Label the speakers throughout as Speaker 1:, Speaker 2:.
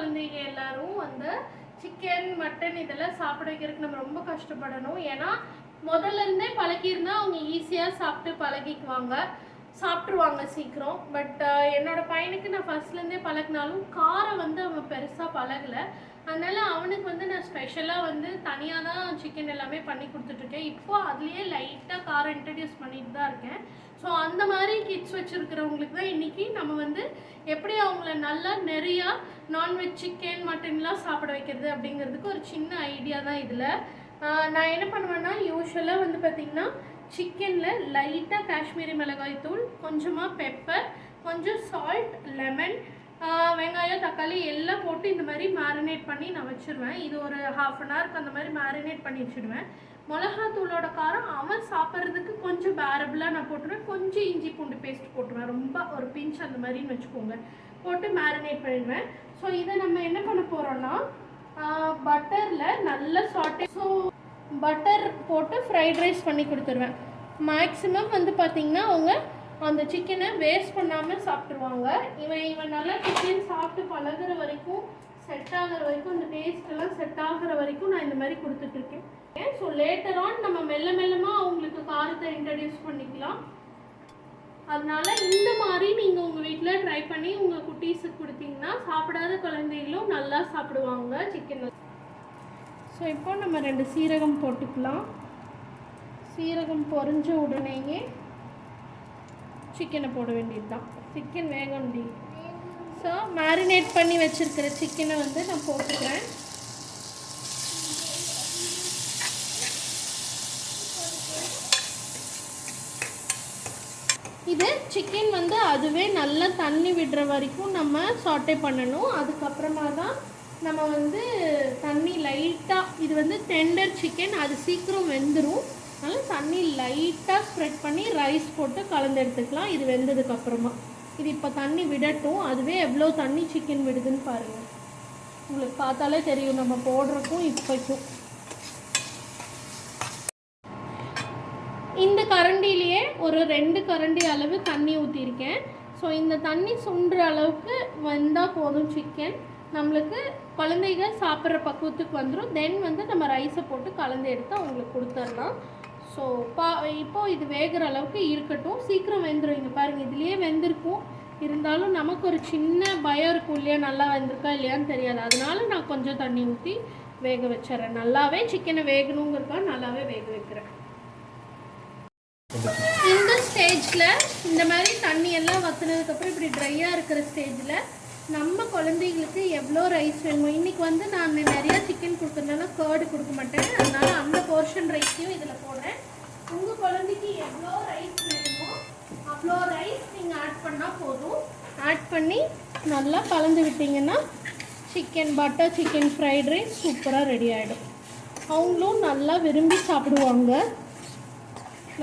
Speaker 1: குழந்தைங்க எல்லாரும் வந்து சிக்கன் மட்டன் இதெல்லாம் சாப்பிட வைக்கிறதுக்கு நம்ம ரொம்ப கஷ்டப்படணும். ஏன்னா முதல்ல இருந்தே பழகியிருந்தா அவங்க ஈஸியாக சாப்பிட்டு பழகிக்குவாங்க. சாப்பிட்ருவாங்க சீக்கிரம். பட் என்னோட பையனுக்கு நான் ஃபர்ஸ்ட்லேருந்தே பழகினாலும் காரம் வந்து அவன் பெருசாக பழகலை. அதனால் அவனுக்கு வந்து நான் ஸ்பெஷலாக வந்து தனியாக தான் சிக்கன் எல்லாமே பண்ணி கொடுத்துட்ருக்கேன். இப்போது அதுலேயே லைட்டாக காரை இன்ட்ரடியூஸ் பண்ணிட்டு தான் இருக்கேன். ஸோ அந்த மாதிரி கிட்ஸ் வச்சுருக்கிறவங்களுக்கு தான் இன்றைக்கி நம்ம வந்து எப்படி அவங்கள நல்லா நிறையா நான்வெஜ் சிக்கன் மட்டன்லாம் சாப்பிட வைக்கிறது அப்படிங்கிறதுக்கு ஒரு சின்ன ஐடியா தான் இதில். நான் என்ன பண்ணுவேன்னா யூஸ்வலாக வந்து பார்த்திங்கன்னா சிக்கனில் லைட்டாக காஷ்மீரி மிளகாய் தூள் கொஞ்சமாக பெப்பர் கொஞ்சம் சால்ட் லெமன் வெங்காயம் தக்காளி எல்லாம் போட்டு இந்த மாதிரி மேரினேட் பண்ணி நான் வச்சுருவேன். இது ஒரு ஹாஃப் அன் ஹவருக்கு அந்த மாதிரி மேரினேட் பண்ணி வச்சுடுவேன் மிளகாத்தூளோட காரம் அவன் சாப்பிட்றதுக்கு கொஞ்சம் பேரபிளாக நான் போட்டுருவேன். கொஞ்சம் இஞ்சி பூண்டு பேஸ்ட் போட்டுருவேன். ரொம்ப ஒரு பிஞ்ச் அந்த மாதிரின்னு வச்சுக்கோங்க. போட்டு மேரினேட் பண்ணிடுவேன். ஸோ இதை நம்ம என்ன பண்ண போகிறோன்னா பட்டரில் நல்ல சாட்டே ஸோ பட்டர் போட்டு ஃப்ரைட் ரைஸ் பண்ணி கொடுத்துருவேன். மேக்ஸிமம் வந்து பார்த்திங்கன்னா அவங்க அந்த சிக்கனை வேஸ்ட் பண்ணாமல் சாப்பிட்ருவாங்க இவன் இவன் நல்லா சிக்கன் சாப்பிட்டு பழகுற வரைக்கும் செட் ஆகுற வரைக்கும் இந்த டேஸ்ட்டெல்லாம் செட் ஆகுற வரைக்கும் நான் இந்த மாதிரி கொடுத்துட்ருக்கேன். ஸோ லேட்டர் ஆன் நம்ம மெல்ல மெல்லமாக அவங்களுக்கு காரத்தை இன்ட்ரடியூஸ் பண்ணிக்கலாம். அதனால இந்த மாதிரி நீங்கள் உங்கள் வீட்டில் ட்ரை பண்ணி உங்கள் குட்டீஸுக்கு கொடுத்தீங்கன்னா சாப்பிடாத குழந்தைகளும் நல்லா சாப்பிடுவாங்க சிக்கன் ஸோ இப்போ நம்ம ரெண்டு சீரகம் போட்டுக்கலாம். சீரகம் பொறிஞ்ச உடனேயே சிக்கனை போட வேண்டியது தான் சிக்கன் வேகண்டி ஸோ மேரினேட் பண்ணி வச்சுருக்கிற சிக்கனை வந்து நான் போட்டுக்கிறேன். இது சிக்கன் வந்து அதுவே நல்லா தண்ணி விடுற வரைக்கும் நம்ம சாட்டே பண்ணணும். அதுக்கப்புறமா தான் நம்ம வந்து தண்ணி லைட்டாக இது வந்து டெண்டர் சிக்கன் அது சீக்கிரம் வெந்துடும் அதனால் தண்ணி லைட்டாக ஸ்ப்ரெட் பண்ணி ரைஸ் போட்டு கலந்து எடுத்துக்கலாம். இது வெந்ததுக்கப்புறமா இது இப்போ தண்ணி விடட்டும். அதுவே எவ்வளோ தண்ணி சிக்கன் விடுதுன்னு பாருங்கள் உங்களுக்கு பார்த்தாலே தெரியும். நம்ம போடுறக்கும் இப்போக்கும். இந்த கரண்டிலேயே ஒரு ரெண்டு கரண்டி அளவு தண்ணி ஊற்றிருக்கேன் ஸோ இந்த தண்ணி சுண்டுற அளவுக்கு வந்தால் போதும் சிக்கன் நம்மளுக்கு குழந்தைகள் சாப்பிட்ற பக்குவத்துக்கு வந்துடும் தென் வந்து நம்ம ரைஸை போட்டு கலந்து எடுத்து அவங்களுக்கு கொடுத்துடலாம். ஸோ பா இப்போது இது வேகிற அளவுக்கு இருக்கட்டும். சீக்கிரம் வெந்துடும் இங்கே பாருங்கள் இதுலேயே வெந்திருக்கும். இருந்தாலும் நமக்கு ஒரு சின்ன பயம் இருக்கும் இல்லையா? நல்லா வெந்திருக்கா இல்லையான்னு தெரியாது. அதனால நான் கொஞ்சம் தண்ணி ஊற்றி வேக வச்சிடுறேன். நல்லாவே சிக்கனை வேகணுங்கிறதுக்காக நல்லாவே வேக வைக்கிறேன். இந்த ஸ்டேஜில் இந்த மாதிரி தண்ணி எல்லாம் வத்துனதுக்கப்புறம் இப்படி ட்ரையாக இருக்கிற ஸ்டேஜில் நம்ம குழந்தைகளுக்கு எவ்வளோ ரைஸ் வேணுமோ இன்றைக்கி வந்து நான் நிறையா சிக்கன் கொடுக்குறதுனால கேர்டு கொடுக்க மாட்டேன். அதனால் அந்த போர்ஷன் ரைஸையும் இதில் போடுறேன். உங்கள் குழந்தைக்கு எவ்வளோ ரைஸ் வேணுமோ அவ்வளோ ரைஸ் நீங்கள் ஆட் பண்ணால் போதும். ஆட் பண்ணி நல்லா கலந்து விட்டிங்கன்னா chicken butter chicken fried rice சூப்பராக ரெடி ஆகிடும் அவங்களும் நல்லா விரும்பி சாப்பிடுவாங்க.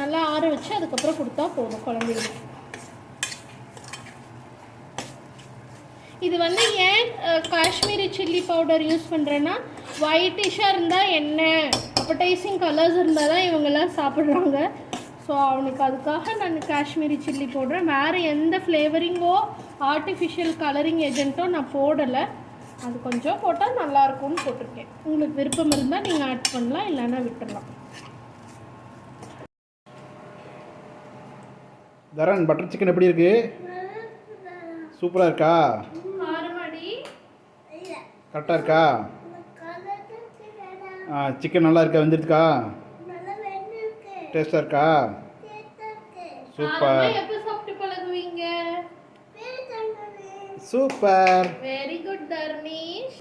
Speaker 1: நல்லா ஆற வச்சு அதுக்கப்புறம் கொடுத்தா போதும் குழந்தைங்களுக்கு இது வந்து ஏன் காஷ்மீரி சில்லி பவுடர் யூஸ் பண்ணுறேன்னா ஒயிட்டிஷாக இருந்தால் என்ன அப்படைசிங் கலர்ஸ் இருந்தால் தான் இவங்கெல்லாம் சாப்பிட்றாங்க. ஸோ அவனுக்கு அதுக்காக நான் காஷ்மீரி சில்லி போடுறேன். வேறு எந்த ஃப்ளேவரிங்கோ ஆர்டிஃபிஷியல் கலரிங் ஏஜென்ட்டோ நான் போடலை. அது கொஞ்சம் போட்டால் நல்லாயிருக்கும்னு போட்டிருக்கேன். உங்களுக்கு விருப்பம் இருந்தால் நீங்கள் ஆட் பண்ணலாம் இல்லைன்னா விட்டுடலாம்
Speaker 2: தரன் பட்டர் சிக்கன் எப்படி இருக்கு? சூப்பராக இருக்கா? கரெக்டாக இருக்கா? ஆ சிக்கன் நல்லா இருக்கா? வெந்திருக்கா. டேஸ்ட்டாக இருக்கா? Super super
Speaker 1: very good Tharneesh